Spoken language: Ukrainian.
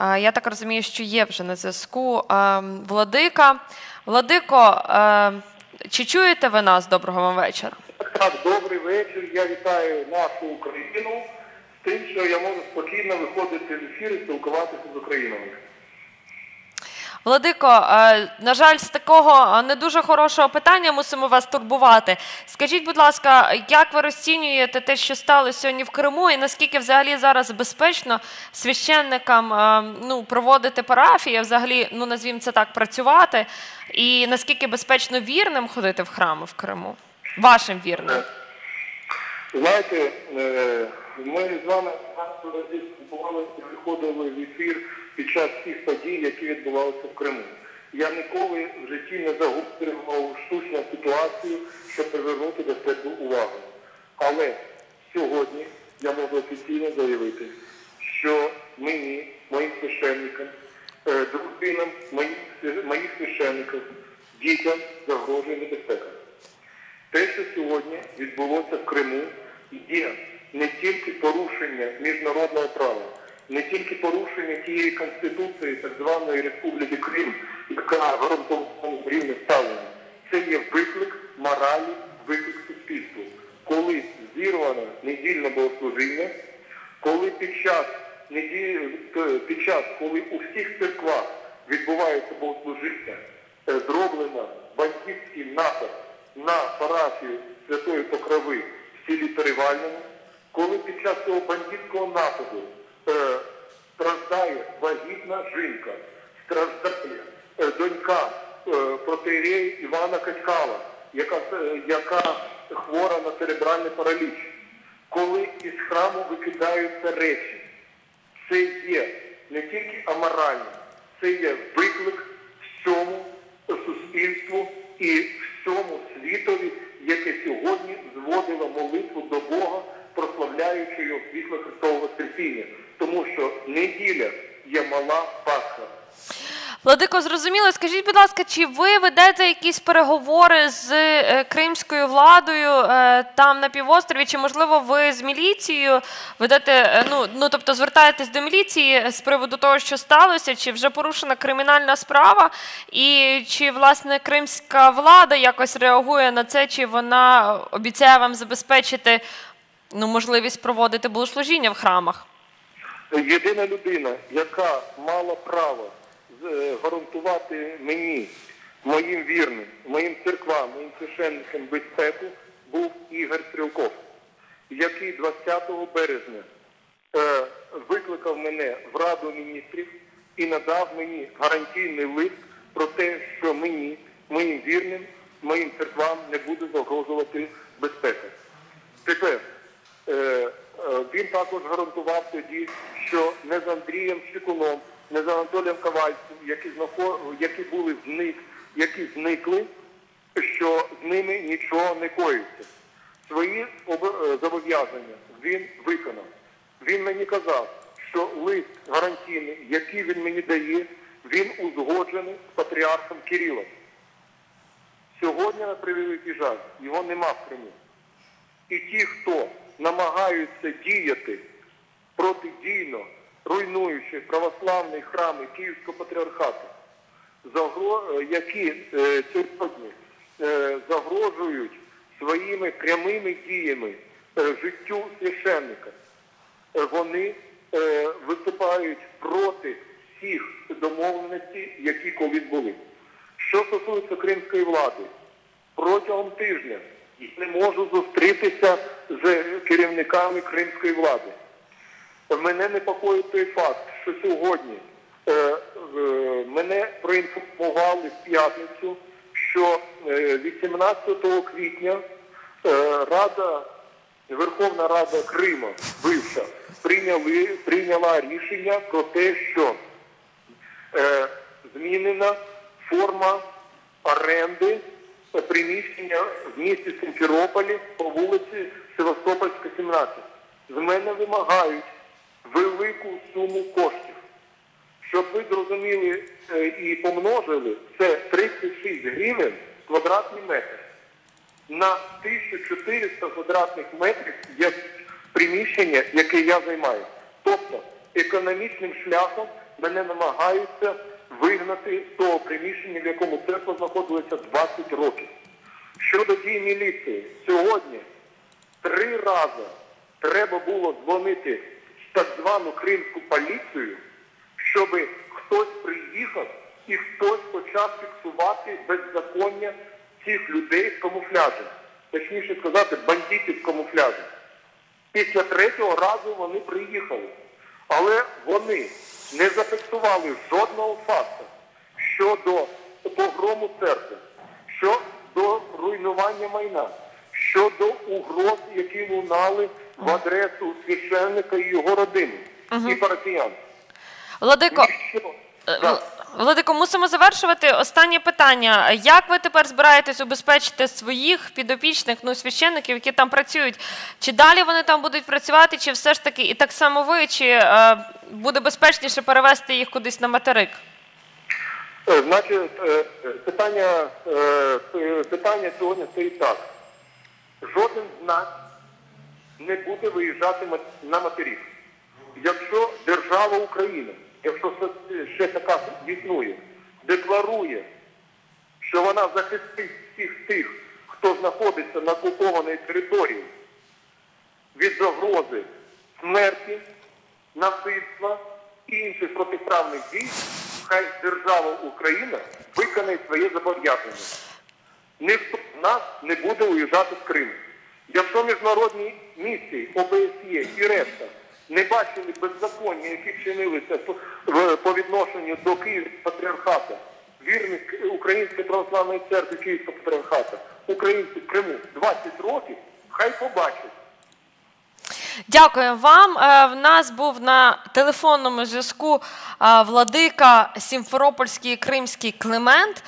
Я так розумію, що є вже на зв'язку Владика. Владико, чи чуєте ви нас? Доброго вам вечора. Так, добрий вечір. Я вітаю нашу Україну з тим, що я можу спокійно виходити в ефір і спілкуватися з Україною. Владико, е, на жаль, з такого е, не дуже хорошого питання мусимо вас турбувати. Скажіть, будь ласка, як ви розцінюєте те, що стало сьогодні в Криму, і наскільки взагалі зараз безпечно священникам е, ну, проводити парафії, взагалі, ну назвімо це так, працювати, і наскільки безпечно вірним ходити в храми в Криму? Вашим вірним? Знаєте, ми з вами спілкувалися виходили в ефір під час всіх подій, які відбувалися в Криму. Я ніколи в житті не загострював штучну ситуацію, щоб привернути до себе увагу. Але сьогодні я можу офіційно заявити, що мені, моїм священникам, е, дружинам моїх, моїх священників, дітям загрожує небезпека. Те, що сьогодні відбулося в Криму, є не тільки порушення міжнародного права, не тільки порушення тієї конституції так званої Республіки Крим, яка гарантована рівне ставлення. Це є виклик моралі, виклик суспільству. Коли зірвано недільне богослужіння, коли під час під час, коли у всіх церквах відбувається богослужіння, е, зроблено бандитський напад на парафію Святої Покрови в селі Перевальному, коли під час цього бандитського нападу е, страждає вагітна жінка, страждає е, донька е, протеєрея Івана Качкала, яка, е, яка хвора на церебральний параліч, коли із храму викидаються речі, це є не тільки аморально, це є виклик всьому суспільству і всьому світові, яке сьогодні зводило молитву до Бога, прославляючи його світло Христового Воскресіння. Неділя є мала Пасха. Владико, зрозуміло. Скажіть, будь ласка, чи ви ведете якісь переговори з е, кримською владою е, там на півострові? Чи можливо ви з міліцією ведете? е, Ну ну тобто звертаєтесь до міліції з приводу того, що сталося, чи вже порушена кримінальна справа, і чи власне кримська влада якось реагує на це, чи вона обіцяє вам забезпечити ну можливість проводити богослужіння в храмах? Єдина людина, яка мала право е, гарантувати мені, моїм вірним, моїм церквам, моїм священникам безпеку, був Ігор Стрілков, який 20 березня е, викликав мене в Раду міністрів і надав мені гарантійний лист про те, що мені, моїм вірним, моїм церквам не буде загрожувати безпека. Тепер він також гарантував тоді, що не з Андрієм Щекуном, не з Анатолієм Ковальцем, які, знахо- які були зник, які зникли, що з ними нічого не коїться. Свої е, зобов'язання він виконав. Він мені казав, що лист гарантійний, який він мені дає, він узгоджений з патріархом Кирилом. Сьогодні, на превеликий жаль, його нема в Криму. І ті, хто намагаються діяти протидійно, руйнуючи православні храми Київського патріархату, які е, сьогодні е, загрожують своїми прямими діями е, життю священника, вони виступають проти всіх домовленостей, які колись були. Що стосується кримської влади, протягом тижня не можу зустрітися з керівниками кримської влади. Мене непокоїть той факт, що сьогодні е, е, мене проінформували в п'ятницю, що е, 18 квітня е, Рада, Верховна Рада Крима, бивша, прийняли, прийняла рішення про те, що е, змінена форма оренди приміщення в місті Симферополі по вулиці Севастопольська, 17. З мене вимагають велику суму коштів. Щоб ви зрозуміли е, і помножили, це 36 гривень квадратний метр. На 1400 квадратних метрів є приміщення, яке я займаю. Тобто економічним шляхом мене намагаються вигнати з того приміщення, в якому церква знаходилася 20 років. Щодо дій міліції, сьогодні три рази треба було дзвонити в так звану кримську поліцію, щоб хтось приїхав і хтось почав фіксувати беззаконня цих людей в камуфляжі. Точніше сказати, бандитів в камуфляжі. Після третього разу вони приїхали. Але вони не зафіксували жодного факту щодо погрому церкви, щодо руйнування майна, щодо угроз, які лунали в адресу священника і його родини, і парафіян. Владико, Ніщо. Владико, мусимо завершувати. Останнє питання. Як ви тепер збираєтесь убезпечити своїх підопічних, ну, священників, які там працюють? Чи далі вони там будуть працювати, чи все ж таки і так само ви, чи е, буде безпечніше перевести їх кудись на материк? Е, Значить, е, питання, е, питання сьогодні стоїть так. Жоден з нас не буде виїжджати на материк. Якщо держава Україна, якщо ще така існує, декларує, що вона захистить всіх тих, хто знаходиться на окупованій території від загрози смерті, насильства і інших протиправних дій, хай держава Україна виконає своє зобов'язання. Ніхто з нас не буде уїжджати з Криму. Якщо міжнародні місії, ОБСЄ і решта не бачили беззаконня, які вчинилися по, відношенню до Київського патріархату, вірних Української православної церкви Київського патріархату, українці в Криму 20 років, хай побачать. Дякую вам. Е, В нас був на телефонному зв'язку е, владика Сімферопольський Кримський Климент.